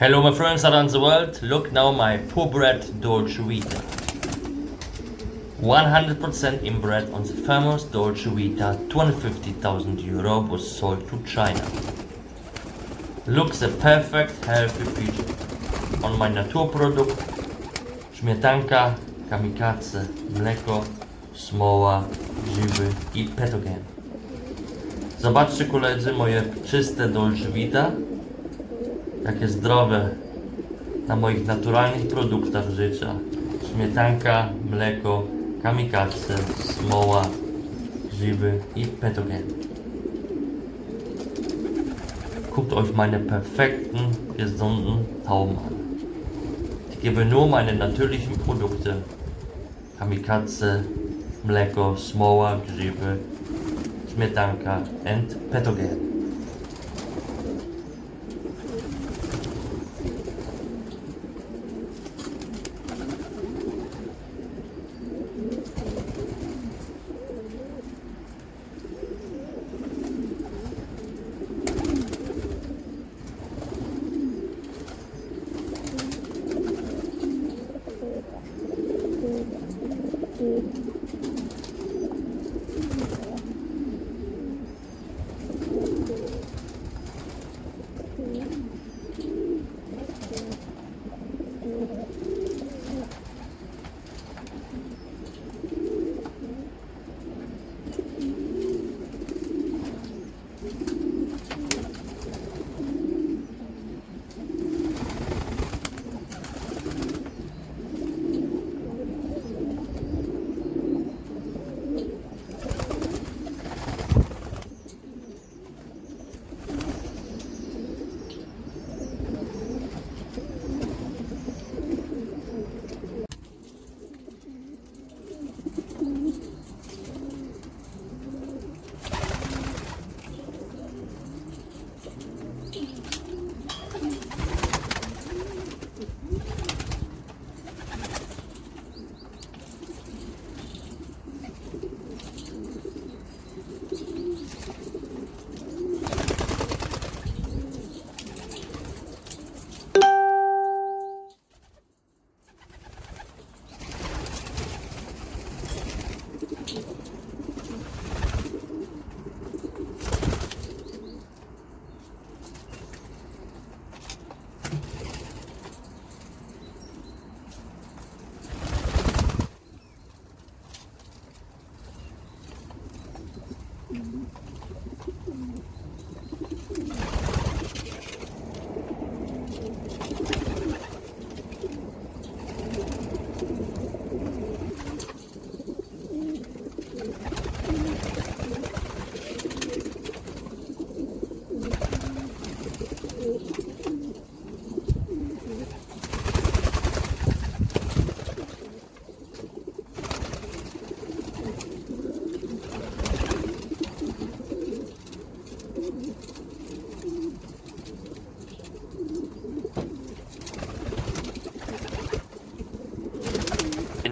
Hello my friends around the world, look now my purebred Dolce Vita. 100% inbred on the famous Dolce Vita 250,000 euro was sold to China. Look the perfect healthy feature on my naturprodukt śmietanka, kamikaze, mleko, smoła, grzyby i petogen. Zobaczcie koledzy moje czyste Dolce Vita takie zdrowe na moich naturalnych produktach życia. Śmietanka, mleko, kamikaze, smoła, grzyby i petogen. Guckt euch meine perfekten, gesunden Tauben an. Ich gebe nur meine natürlichen Produkte. Kamikaze, mleko, smoła, grzyby, śmietanka and petogen. 嗯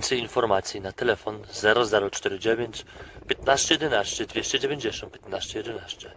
Więcej informacji na telefon 0049 1511 290 1511.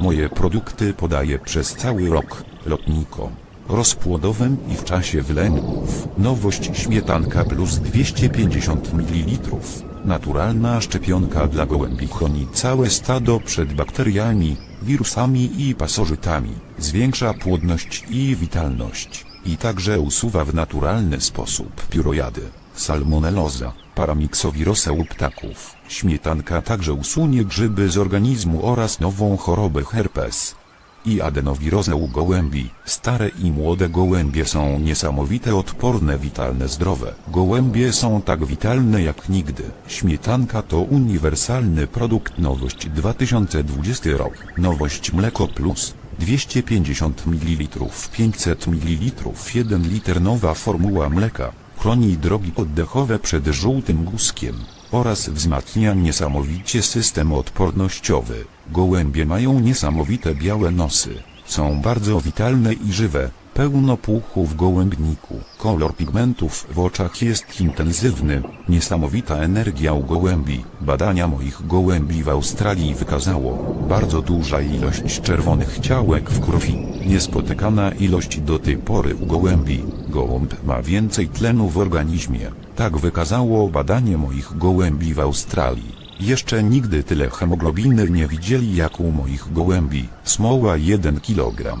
Moje produkty podaję przez cały rok, lotnikom, rozpłodowym i w czasie wylęgów. Nowość śmietanka plus 250 ml. Naturalna szczepionka dla gołębi chroni całe stado przed bakteriami, wirusami i pasożytami. Zwiększa płodność i witalność. I także usuwa w naturalny sposób piórojady, salmoneloza, paramiksowirosa u ptaków. Śmietanka także usunie grzyby z organizmu oraz nową chorobę herpes i adenowirozę u gołębi. Stare i młode gołębie są niesamowite odporne, witalne, zdrowe. Gołębie są tak witalne jak nigdy. Śmietanka to uniwersalny produkt nowość 2020 rok. Nowość mleko plus 250 ml 500 ml 1 liter nowa formuła mleka. Chroni drogi oddechowe przed żółtym guzkiem oraz wzmacnia niesamowicie system odpornościowy. Gołębie mają niesamowite białe nosy. Są bardzo witalne i żywe, Pełno puchu w gołębniku. Kolor pigmentów w oczach jest intensywny. Niesamowita energia u gołębi. Badania moich gołębi w Australii wykazało bardzo duża ilość czerwonych ciałek w krwi. Niespotykana ilość do tej pory u gołębi. Gołąb ma więcej tlenu w organizmie. Tak wykazało badanie moich gołębi w Australii. Jeszcze nigdy tyle hemoglobiny nie widzieli jak u moich gołębi. Smoła 1 kg.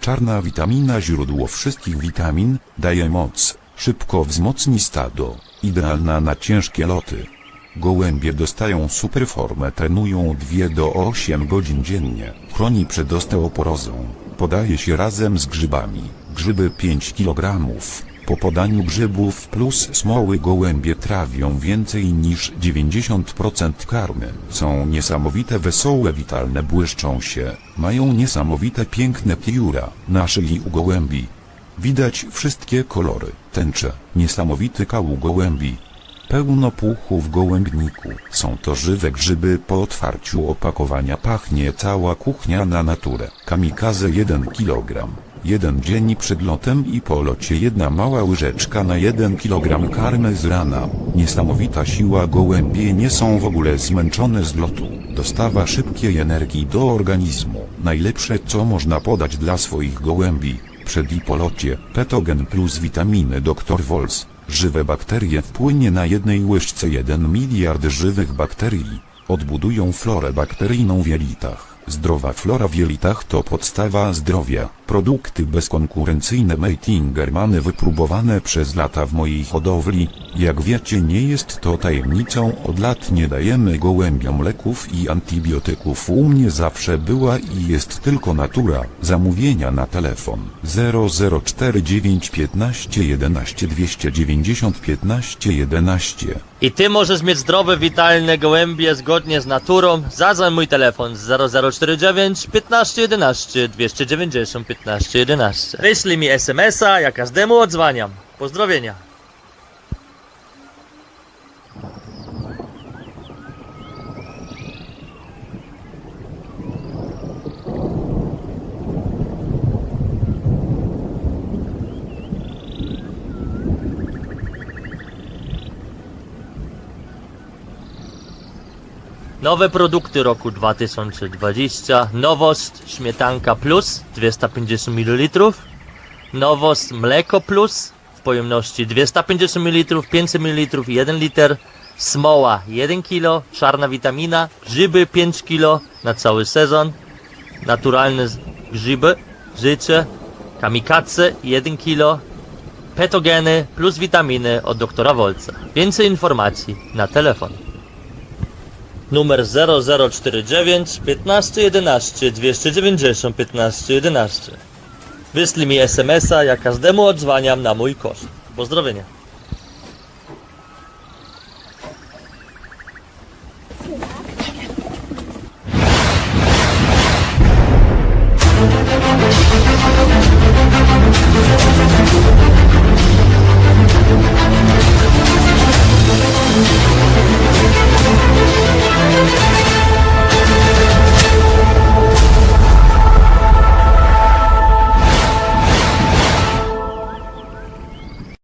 Czarna witamina źródło wszystkich witamin, daje moc, szybko wzmocni stado, idealna na ciężkie loty. Gołębie dostają superformę, trenują 2 do 8 godzin dziennie, chroni przed osteoporozą, podaje się razem z grzybami, grzyby 5 kg. Po podaniu grzybów plus smoły gołębie trawią więcej niż 90% karmy. Są niesamowite wesołe witalne błyszczą się, mają niesamowite piękne pióra na szyi u gołębi. Widać wszystkie kolory, tęcze, niesamowity kał u gołębi. Pełno puchu w gołębniku. Są to żywe grzyby po otwarciu opakowania pachnie cała kuchnia na naturę. Kamikaze 1 kg. Jeden dzień przed lotem i po locie jedna mała łyżeczka na 1 kg karmy z rana. Niesamowita siła gołębie nie są w ogóle zmęczone z lotu. Dostawa szybkiej energii do organizmu. Najlepsze co można podać dla swoich gołębi. Przed i po locie, petogen plus witaminy dr Wolz. Żywe bakterie wpłynie na jednej łyżce 1 miliard żywych bakterii. Odbudują florę bakteryjną w jelitach. Zdrowa flora w jelitach to podstawa zdrowia. Produkty bezkonkurencyjne Meitingermany wypróbowane przez lata w mojej hodowli. Jak wiecie nie jest to tajemnicą, od lat nie dajemy gołębiom leków i antybiotyków. U mnie zawsze była i jest tylko natura. Zamówienia na telefon 0049 15 11 290 15 11. I ty możesz mieć zdrowe, witalne gołębie zgodnie z naturą. Zadzwoń mój telefon 0049 15 11 290 15 11. Wyślij mi SMS-a, ja każdemu odzwaniam. Pozdrowienia. Nowe produkty roku 2020. Nowość śmietanka plus 250 ml. Nowość mleko plus w pojemności 250 ml, 500 ml, 1 liter. Smoła 1 kg, czarna witamina, grzyby 5 kg na cały sezon. Naturalne grzyby, życie, kamikaze 1 kg, petogeny plus witaminy od doktora Wolca. Więcej informacji na telefon numer 0049 15 11 290 15 11. Wyślij mi SMS-a, ja każdemu odzwaniam na mój koszt. Pozdrowienia.